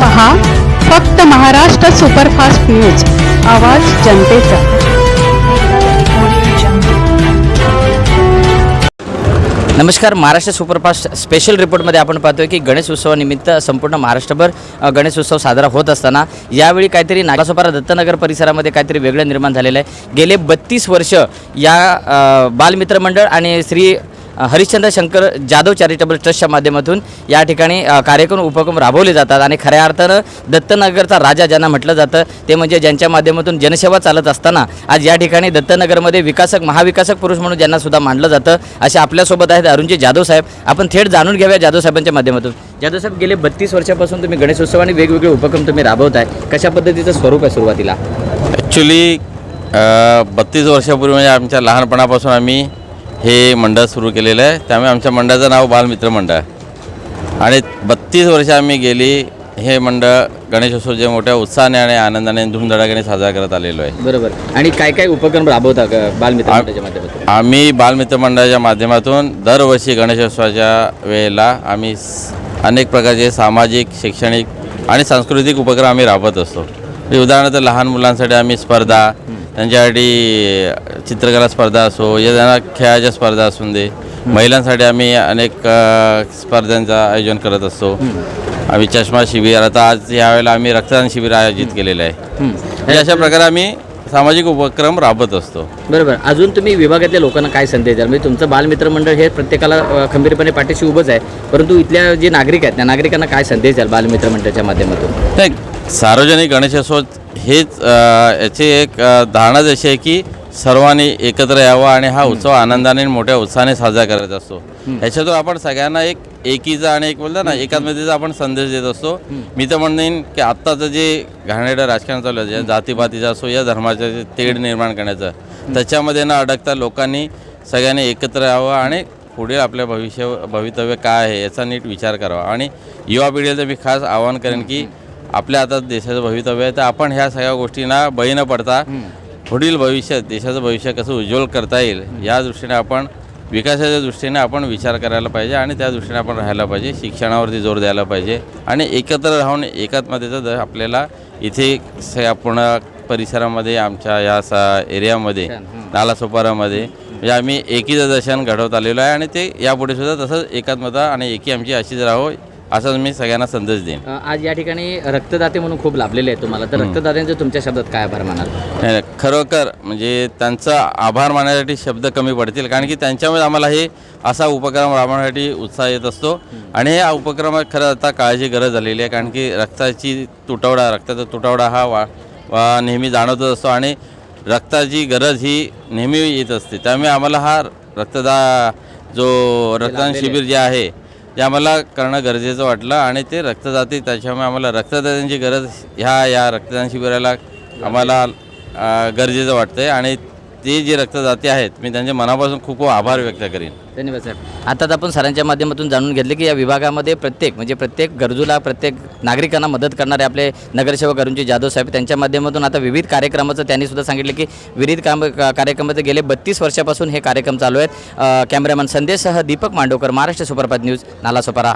पहा फक्त Maharashtra superfast news आवाज जनतेचा. नमस्कार महाराष्ट्र सुपरफास्ट स्पेशल रिपोर्टमध्ये आपण पाहतोय की गणेश उत्सवानिमित्त संपूर्ण महाराष्ट्रभर गणेश उत्सव साजरा होत असताना यावेळी काहीतरी नागासोपारा दत्तनगर परिसरामध्ये काहीतरी वेगळं निर्माण झालेलं आहे. गेले बत्तीस वर्ष या बालमित्र मंडळ आणि श्री हरिश्चंद्र शंकर जाधव चॅरिटेबल ट्रस्टच्या माध्यमातून या ठिकाणी कार्यक्रम उपक्रम राबवले जातात. आणि खऱ्या अर्थानं दत्तनगरचा राजा ज्यांना म्हटलं जातं ते म्हणजे ज्यांच्या माध्यमातून जनसेवा चालत असताना आज या ठिकाणी दत्तनगरमध्ये विकासक महाविकासक पुरुष म्हणून ज्यांना सुद्धा मानलं जातं असे आपल्यासोबत आहेत अरुणजी जाधव साहेब. आपण थेट जाणून घेऊया जाधव साहेबांच्या माध्यमातून. जाधव साहेब गेले बत्तीस वर्षापासून तुम्ही गणेशोत्सव आणि वेगवेगळे उपक्रम तुम्ही राबवताय. कशा पद्धतीचं स्वरूप आहे सुरुवातीला? ॲक्च्युली बत्तीस वर्षापूर्वी म्हणजे आमच्या लहानपणापासून आम्ही हे मंडळ सुरू केलेलं आहे. त्यामुळे आमच्या मंडळाचं नाव बालमित्र मंडळ आहे. आणि बत्तीस वर्ष आम्ही गेली हे मंडळ गणेशोत्सव जे मोठ्या उत्साहाने आणि आनंदाने धूमधडाक्याने साजरा करत आलेलो आहे. बरोबर. आणि काय काय उपक्रम राबवता बालमित्र मंडळाच्या माध्यमातून? आम्ही बालमित्र मंडळाच्या माध्यमातून दरवर्षी गणेशोत्सवाच्या वेळेला आम्ही अनेक प्रकारचे सामाजिक शैक्षणिक आणि सांस्कृतिक उपक्रम आम्ही राबवत असतो. म्हणजे उदाहरणार्थ लहान मुलांसाठी आम्ही स्पर्धा त्यांच्यासाठी चित्रकला स्पर्धा असो या खेळाच्या स्पर्धा असून दे महिलांसाठी आम्ही अनेक स्पर्धांचं आयोजन करत असतो. आम्ही चष्मा शिबिर आता आज यावेळेला आम्ही रक्तदान शिबिर आयोजित केलेलं आहे. अशा प्रकारे आम्ही सामाजिक उपक्रम राबवत असतो. बरोबर. अजून तुम्ही विभागातल्या लोकांना काय संदेश द्याल? म्हणजे तुमचं बालमित्र मंडळ हे प्रत्येकाला खंबीरपणे पाठीशी उभंच आहे. परंतु इथल्या जे नागरिक आहेत त्या नागरिकांना काय संदेश द्याल बालमित्र मंडळाच्या माध्यमातून? नाही सार्वजनिक गणेशोत्सव हेच याची एक धारणाच अशी आहे की सर्वांनी एकत्र यावं आणि हा उत्सव आनंदाने आणि मोठ्या उत्साहाने साजरा करत असतो. याच्यातून आपण सगळ्यांना एक एकीचा आणि एक बोलतो ना एकात्मतेचा आपण संदेश देत असतो. मी तर म्हणेन की आत्ताचं जे घाणेरडं राजकारण चालू आहे जे जातीपातीचं असो या धर्माचं जे तेढ निर्माण करण्याचं त्याच्यामध्ये न अडकता लोकांनी सगळ्यांनी एकत्र यावं आणि पुढील आपल्या भविष्य भवितव्य काय आहे याचा नीट विचार करावा. आणि युवा पिढीला मी खास आवाहन करेन की आपल्या आता देशाचं भवितव्य आहे तर आपण ह्या सगळ्या गोष्टींना बळी न पडता पुढील भविष्यात देशाचं भविष्य कसं उज्ज्वल करता येईल या दृष्टीने आपण विकासाच्या दृष्टीने आपण विचार करायला पाहिजे आणि त्या दृष्टीने आपण राहायला पाहिजे शिक्षणावरती जोर द्यायला पाहिजे आणि एकत्र राहून एकात्मतेचं द- आपल्याला इथे स- पूर्ण परिसरामध्ये आमच्या या सा एरियामध्ये नालासोपारामध्ये म्हणजे आम्ही एकीचं दर्शन घडवत आलेलो आहे आणि ते यापुढे सुद्धा तसंच एकात्मता आणि एकी आमची अशीच राहो असाच मी सगळ्यांना संदेश देईन. आज या ठिकाणी रक्तदाते म्हणून खूप लाभलेले आहेत तुम्हाला. तर रक्तदात्यांचं तुमच्या शब्दात काय आभार मानाल? नाही, नाही, खरोखर म्हणजे त्यांचा आभार मानण्यासाठी शब्द कमी पडतील. कारण की त्यांच्यामुळे आम्हाला हे असा उपक्रम राबवण्यासाठी उत्साह येत असतो. आणि हा उपक्रम खरं आता काळाची गरज झालेली आहे. कारण की रक्ताची तुटवडा रक्ताचा तुटवडा हा वा वा नेहमी जाणवतच असतो. आणि रक्ताची गरज ही नेहमी येत असते. त्यामुळे आम्हाला हा रक्तदा जो रक्तदान शिबिर जे आहे ते आम्हाला करणं गरजेचं वाटलं आणि ते रक्तदाते त्याच्यामुळे आम्हाला रक्तदात्यांची गरज ह्या या रक्तदान शिबिराला आम्हाला गरजेचं वाटतं आहे आणि ते जे रक्तदाते आहेत मी त्यांच्या मनापासून खूप खूप आभार व्यक्त करेन. धन्यवाद साहेब. आताच आपण सरांच्या माध्यमातून जाणून घेतले की या विभागामध्ये प्रत्येक म्हणजे प्रत्येक गरजूला प्रत्येक नागरिकांना मदत करणारे आपले नगरसेवक अरुणजी जाधव साहेब त्यांच्या माध्यमातून आता विविध कार्यक्रमाचं त्यांनी सुद्धा सांगितलं की विविध काम का- कार्यक्रमाचे गेले बत्तीस वर्षापासून हे कार्यक्रम चालू आहेत. अ, कॅमेरामॅन संदेशसह दीपक मांडवकर महाराष्ट्र सुपरपात न्यूज नालासोपारा.